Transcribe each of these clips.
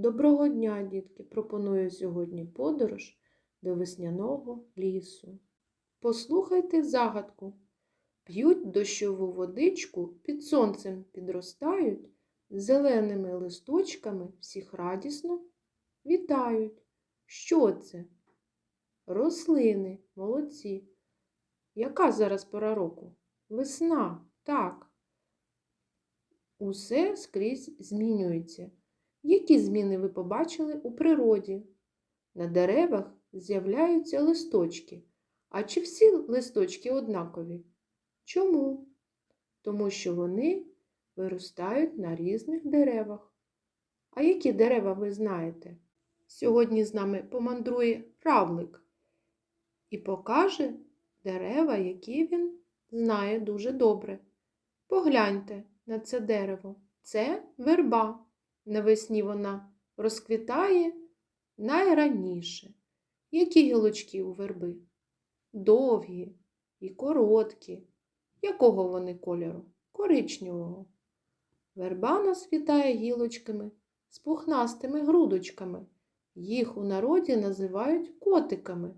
Доброго дня, дітки! Пропоную сьогодні подорож до весняного лісу. Послухайте загадку. П'ють дощову водичку, під сонцем підростають, зеленими листочками всіх радісно вітають. Що це? Рослини, молодці. Яка зараз пора року? Весна, так. Усе скрізь змінюється. Які зміни ви побачили у природі? На деревах з'являються листочки. А чи всі листочки однакові? Чому? Тому що вони виростають на різних деревах. А які дерева ви знаєте? Сьогодні з нами помандрує равлик і покаже дерева, які він знає дуже добре. Погляньте на це дерево. Це верба. Навесні вона розквітає найраніше. Які гілочки у верби? Довгі і короткі. Якого вони кольору? Коричневого. Верба нас гілочками з пухнастими грудочками. Їх у народі називають котиками.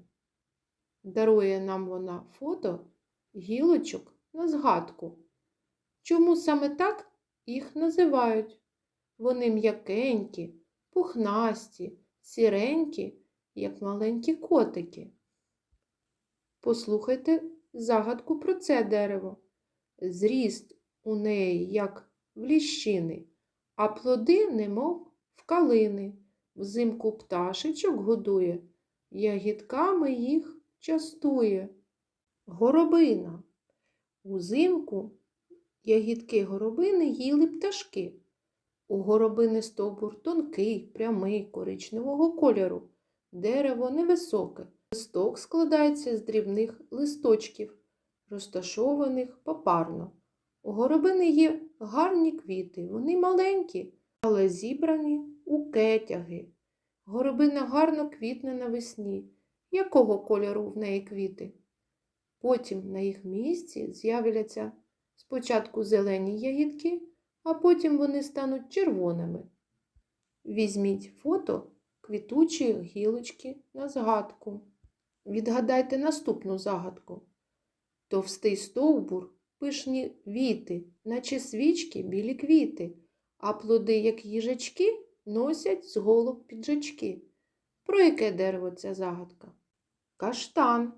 Дарує нам вона фото гілочок на згадку. Чому саме так їх називають? Вони м'якенькі, пухнасті, сіренькі, як маленькі котики. Послухайте загадку про це дерево. Зріст у неї, як в ліщини, а плоди, немов в калини. Взимку пташечок годує, ягідками їх частує. Горобина. Узимку ягідки горобини їли пташки. У горобини стовбур тонкий, прямий, коричневого кольору. Дерево невисоке. Листок складається з дрібних листочків, розташованих попарно. У горобини є гарні квіти, вони маленькі, але зібрані у кетяги. Горобина гарно квітне навесні. Якого кольору в неї квіти? Потім на їх місці з'являться спочатку зелені ягідки, а потім вони стануть червоними. Візьміть фото квітучої гілочки на згадку. Відгадайте наступну загадку. Товстий стовбур, пишні віти, наче свічки білі квіти, а плоди, як їжачки, носять з голок піджачки. Про яке дерево ця загадка? Каштан.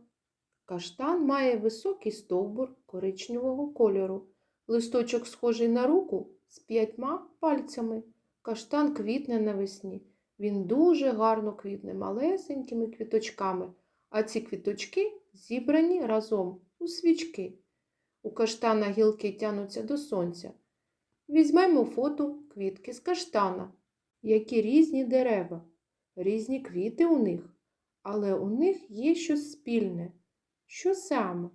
Каштан має високий стовбур коричневого кольору. Листочок схожий на руку з п'ятьма пальцями. Каштан квітне навесні. Він дуже гарно квітне малесенькими квіточками, а ці квіточки зібрані разом у свічки. У каштана гілки тянуться до сонця. Візьмемо фото квітки з каштана, які різні дерева, різні квіти у них, але у них є щось спільне. Що саме?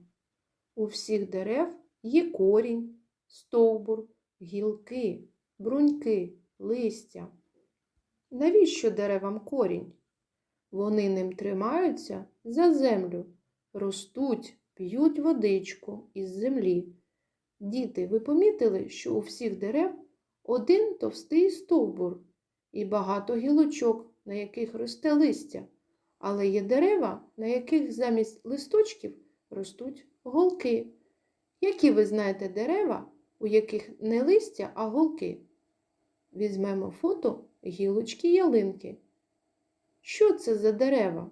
У всіх дерев є корінь, стовбур, гілки, бруньки, листя. Навіщо деревам корінь? Вони ним тримаються за землю, ростуть, п'ють водичку із землі. Діти, ви помітили, що у всіх дерев один товстий стовбур і багато гілочок, на яких росте листя, але є дерева, на яких замість листочків ростуть голки. Які ви знаєте дерева, у яких не листя, а голки? Візьмемо фото гілочки ялинки. Що це за дерева?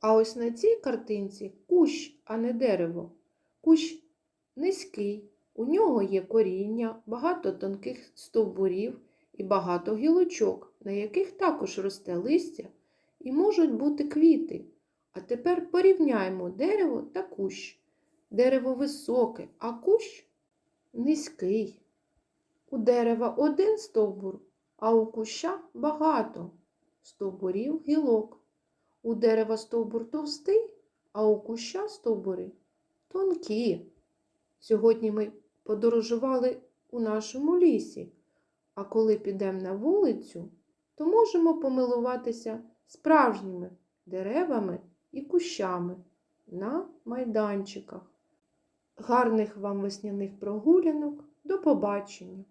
А ось на цій картинці кущ, а не дерево. Кущ низький, у нього є коріння, багато тонких стовбурів і багато гілочок, на яких також росте листя і можуть бути квіти. А тепер порівняємо дерево та кущ. Дерево високе, а кущ низький. У дерева один стовбур, а у куща багато стовбурів гілок. У дерева стовбур товстий, а у куща стовбури тонкі. Сьогодні ми подорожували у нашому лісі, а коли підемо на вулицю, то можемо помилуватися справжніми деревами і кущами на майданчиках. Гарних вам весняних прогулянок. До побачення!